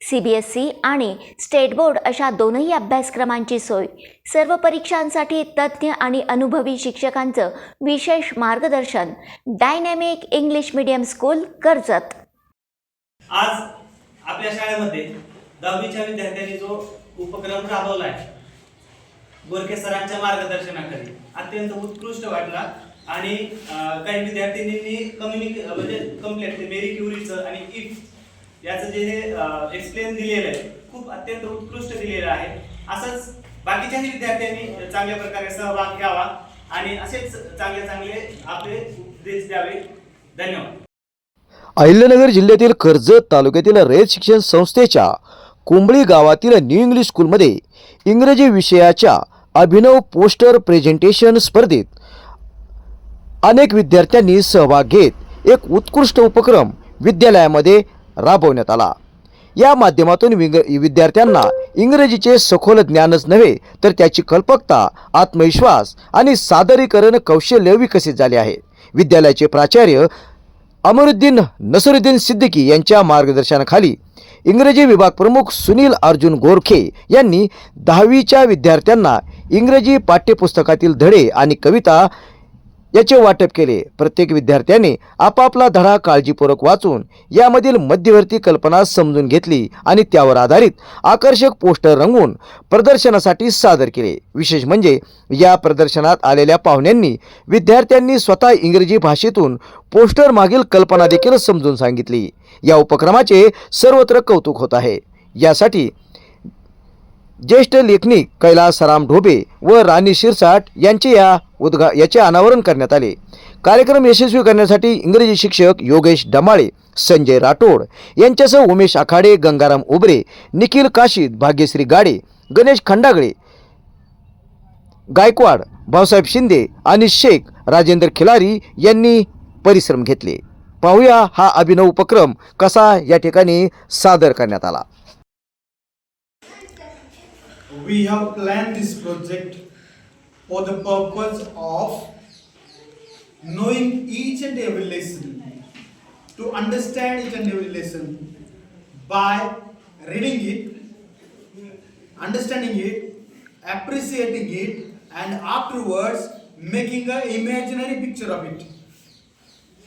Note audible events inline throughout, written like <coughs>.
C B S E आणि state board अशा दोनही अभ्यासक्रमांची सोय. सर्व परीक्षांसाठी तज्ज्ञ आणि अनुभवी शिक्षकांचं विशेष मार्गदर्शन dynamic English medium school Karjat. आज आपल्या शाळेमध्ये दहावीच्या विद्यार्थ्यांनी जो उपक्रम राबवला आहे गोरखे सरांच्या मार्गदर्शनाखाली अत्यंत उत्कृष्ट वाटला आणि काही विद्यार्थिनींनी कम्युनिके म्हणजे कम्प्लेट मेरी क्युरीचं आणि इफ याचं जे हे एक्सप्लेन दिलेलं आहे खूप अत्यंत उत्कृष्ट दिलेलं आहे. असंच बाकीच्याही विद्यार्थ्यांनी चांगल्या प्रकारे सहभाग घ्यावा आणि असेच चांगले चांगले आपले उपदेश द्यावे. धन्यवाद. अहिल्यानगर जिल्ह्यातील कर्जत तालुक्यातील रयत शिक्षण संस्थेच्या कुंबळी गावातील न्यू इंग्लिश स्कूलमध्ये इंग्रजी विषयाच्या अभिनव पोस्टर प्रेझेंटेशन स्पर्धेत अनेक विद्यार्थ्यांनी सहभाग घेत एक उत्कृष्ट उपक्रम विद्यालयामध्ये राबवण्यात आला. या माध्यमातून विद्यार्थ्यांना इंग्रजीचे सखोल ज्ञानच नव्हे तर त्याची कल्पकता आत्मविश्वास आणि सादरीकरण कौशल्य विकसित झाले आहे. विद्यालयाचे प्राचार्य अमरुद्दीन नसरुद्दीन सिद्दीकी यांच्या मार्गदर्शनाखाली इंग्रजी विभाग प्रमुख सुनील अर्जुन गोरखे यांनी दहावीच्या विद्यार्थ्यांना इंग्रजी पाठ्यपुस्तकातील धडे आणि कविता याचे वाटप केले. प्रत्येक विद्यार्थ्याने आपापला धडा काळजीपूर्वक वाचून यामधील मध्यवर्ती कल्पना समजून घेतली आणि त्यावर आधारित आकर्षक पोस्टर रंगवून प्रदर्शनासाठी सादर केले. विशेष म्हणजे या प्रदर्शनात आलेल्या पाहुण्यांनी विद्यार्थ्यांनी स्वतः इंग्रजी भाषेतून पोस्टर मागील कल्पना देखील समजून सांगितली. या उपक्रमाचे सर्वत्र कौतुक होत आहे. यासाठी ज्येष्ठ लेखनिक कैलास राम ढोबे व राणी शिरसाट यांचे या उद्घा याचे अनावरण करण्यात आले. कार्यक्रम यशस्वी करण्यासाठी इंग्रजी शिक्षक योगेश डमाळे संजय राठोड यांच्यासह उमेश आखाडे गंगाराम उबरे निखिल काशीद भाग्यश्री गाडे गणेश खंडागळे गायकवाड भाऊसाहेब शिंदे आणि शेख राजेंद्र खिलारी यांनी परिश्रम घेतले. पाहूया हा अभिनव उपक्रम कसा या ठिकाणी सादर करण्यात आला. We have planned this project for the purpose of knowing each and every lesson, to understand each and every lesson by reading it, understanding it, appreciating it, and afterwards making an imaginary picture of it.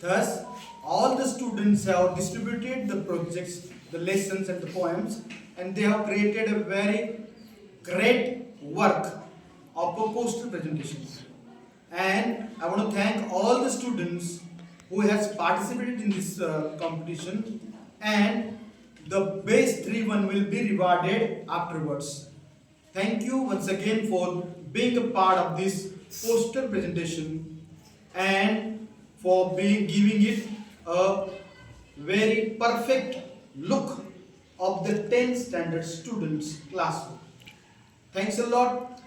Thus, all the students have distributed the projects, the lessons, and the poems, and they have created a very great work of a poster presentation. And I want to thank all the students who has participated in this uh, competition, and the best three one will be rewarded afterwards. Thank you once again for being a part of this poster presentation and for being giving it a very perfect look of the 10 standard students classroom. Thanks a lot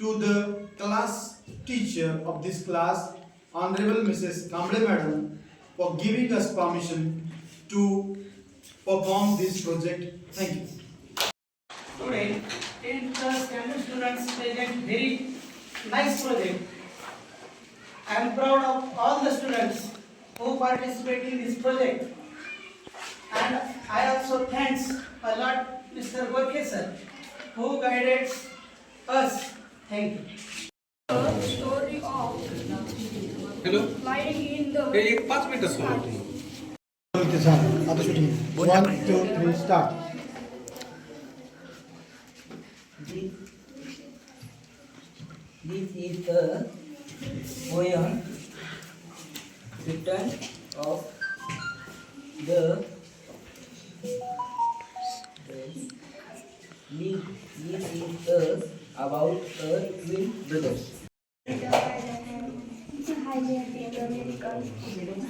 to the class teacher of this class, Honorable Mrs. Kamble Madam, for giving us permission to perform this project. Thank you. Today, 10th class standard students present very nice project. I am proud of all the students who participate in this project. And I also thanks a lot Mr. Gorke sir who guided us. Thank you. story of hello lying in the हे एक पाच मिनिटं soda आता shooting. One, two, three, start. This is the poem written of the this this is the about a brothers. American,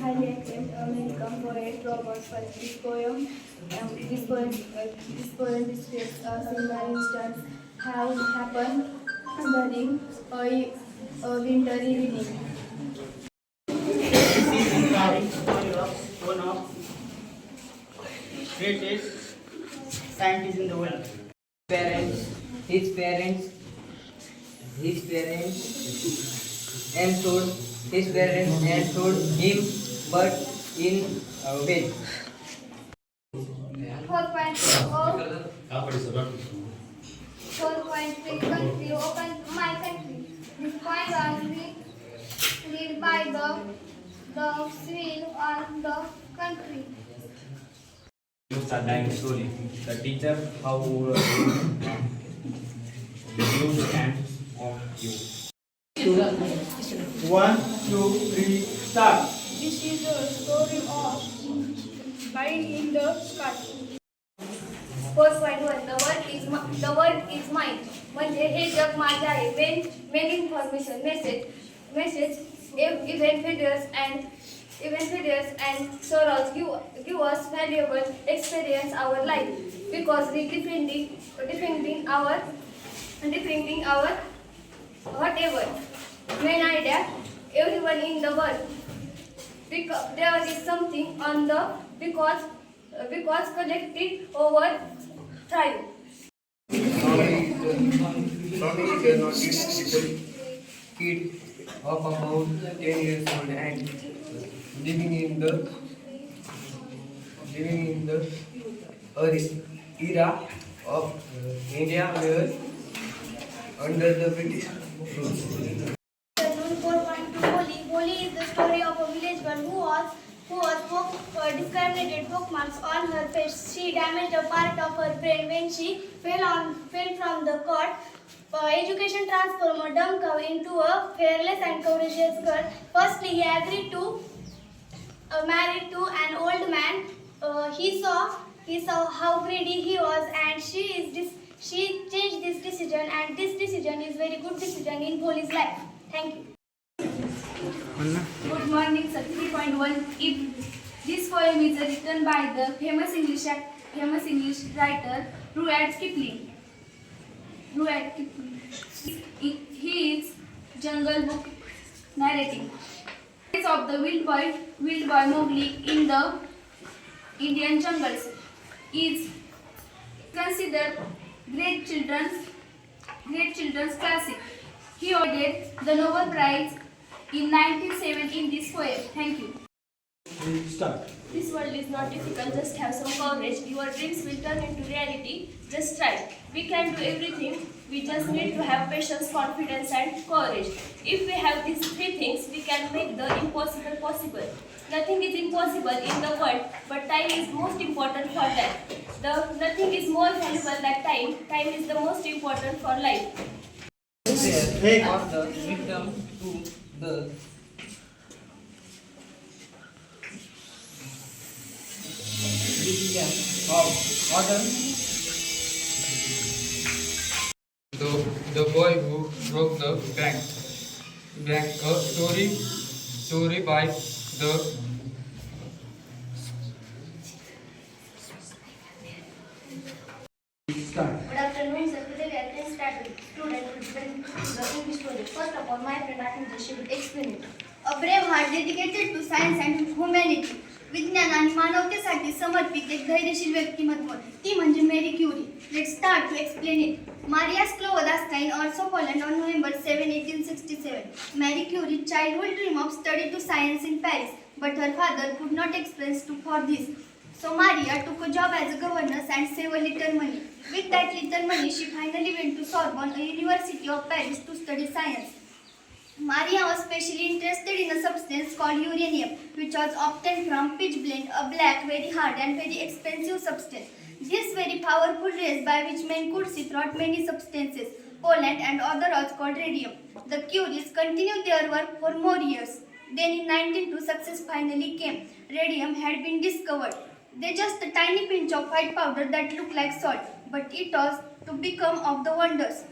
highly acclaimed American poet Robert. This poem, um, this poem, uh, this poem describes a single instance have happened during a, a wintry evening. This is the story of greatest scientist in the world. Parents, his parents, his parents, and told his parents and told him, but in vain. Four point. Four point three country open my country. This point was lead, lead by the the civil on the country. It's a dying story. The teacher, how uh, <coughs> you stand on you. One, two, three, start. This is the story of Bind in the Sky. Four point one the world is the world is mine म्हणजे हे जग माझे आहे when main information message message event videos and event videos and सोरल्स give give us valuable experience our life because we defending defending our defending our whatever, when I die, everyone in the world, because there is something on the because uh, because collected over time. Sorry, uh, kid of about 10 years old and living in the living in the era of India where under the British rule. Rule 4.2 Holi. Holi is the story of a village girl who was who was poke, discriminated pokemarks on her face. She damaged a part of her brain when she fell on fell from the cot. Uh, education transformed a dumb cow into a fearless and courageous girl. Firstly, he agreed to uh, married to an old man. Uh, he saw he saw how greedy he was, and she is this. She changed this decision, and this decision is very good decision in Poli's life. Thank you. Good morning, sir. 3.1. If this poem is written by the famous English famous English writer Rudyard Kipling. Rudyard Kipling. He he is Jungle Book narrating. Stories of the wild boy, wild boy Mowgli in the Indian jungles is considered great children's great children's classic. He awarded the Nobel Prize in 1907 in this poem. Thank you. Start. This world is not difficult, just have some courage. Your dreams will turn into reality. Just try. We can do everything. We just need to have patience, confidence, and courage. If we have these three things, we can make the impossible possible. Nothing is impossible in the world, but time is most important for that. The nothing is more valuable than time. Time is the most important for life. There for the victim to the decision of modern The, the boy who broke the bank. Bank, a story, story by the Start. Good afternoon, sir. Today we are going to start with student present the English project. First of all, my friend Akinja, she will explain it. A brave heart dedicated to science and humanity. विज्ञान आणि मानवतेसाठी समर्पित एक धैर्यशील व्यक्तिमत्व. ती म्हणजे Marie Curie. Let start to explain it Maria Sklodowska also Poland on November seven eighteen sixty seven. Marie Curie childhood dream of study to science in Paris but her father could not express to for this so Maria to a job as a governess and save a little money. With that little money she finally went to Sorbonne a university of Paris to study science Maria was specially interested in a substance called uranium, which was obtained from pitch blende, a black, very hard and very expensive substance. This very powerful rays by which men could see throughout many substances, pollen and other was called radium. The Curies continued their work for more years. Then in 1902 success finally came. Radium had been discovered. They just a tiny pinch of white powder that looked like salt, but it was to become of the wonders.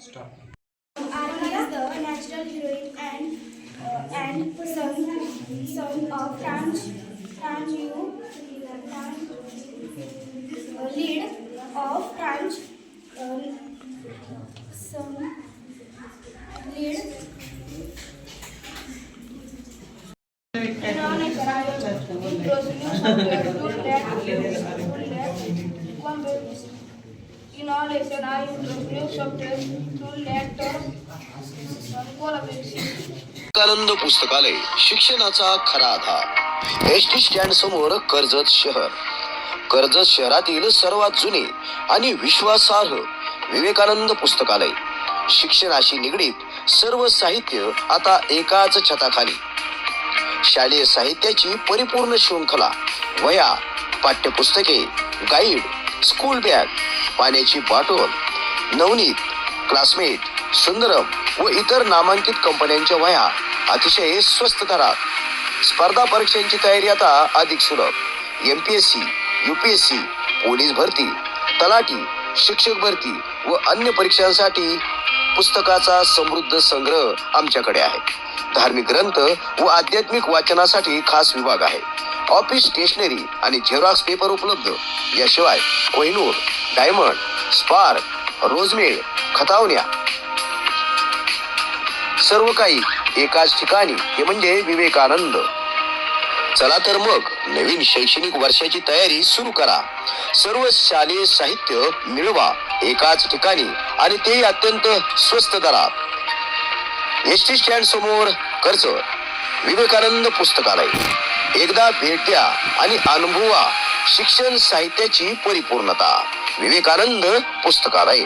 Arya is the natural heroine and uh, and son son of Tanj Tanju uh, lead of Tanj uh, son lead. Innovation in new software tool that tool that compare- I introduce new software tool that uh, collaboration. Vivekanand पुस्तकालय शिक्षणाचा खरा आधार. S T stand समोर कर्जत शहर. कर्जत शहरातील सर्वात जुने आणि विश्वासार्ह विवेकानंद पुस्तकालय. शिक्षणाशी निगडीत सर्व साहित्य आता एकाच छताखाली. शालेय साहित्याची परिपूर्ण शृंखला वया पाठ्यपुस्तके गाईड स्कूल बॅग पाण्याची बॉटल नवनीत क्लासमेट सुंदरम व इतर नामांकित कंपन्यांच्या वया अतिशय स्वस्त दरात. स्पर्धा परीक्षांची तयारी आता अधिक सुलभ. M P S C U P S C police भरती तलाठी शिक्षक भरती व अन्य परीक्षांसाठी पुस्तकाचा समृद्ध संग्रह आमच्याकडे आहे. धार्मिक ग्रंथ व आध्यात्मिक वाचनासाठी खास विभाग आहे. ऑफिस स्टेशनरी आणि झेरॉक्स पेपर उपलब्ध. याशिवाय कोहिनूर डायमंड स्पार्क रोजमेड खतावण्या. सर्व काही एकाच ठिकाणी. हे म्हणजे विवेकानंद. चला तर मग नवीन शैक्षणिक वर्षाची तयारी सुरू करा. सर्व शालेय साहित्य मिळवा एकाच ठिकाणी आणि ते अत्यंत स्वस्त दरात. एस टी स्टँड समोर कर्ज विवेकानंद पुस्तकालय. एकदा भेट द्या आणि अनुभवा शिक्षण साहित्याची परिपूर्णता. विवेकानंद पुस्तकालय.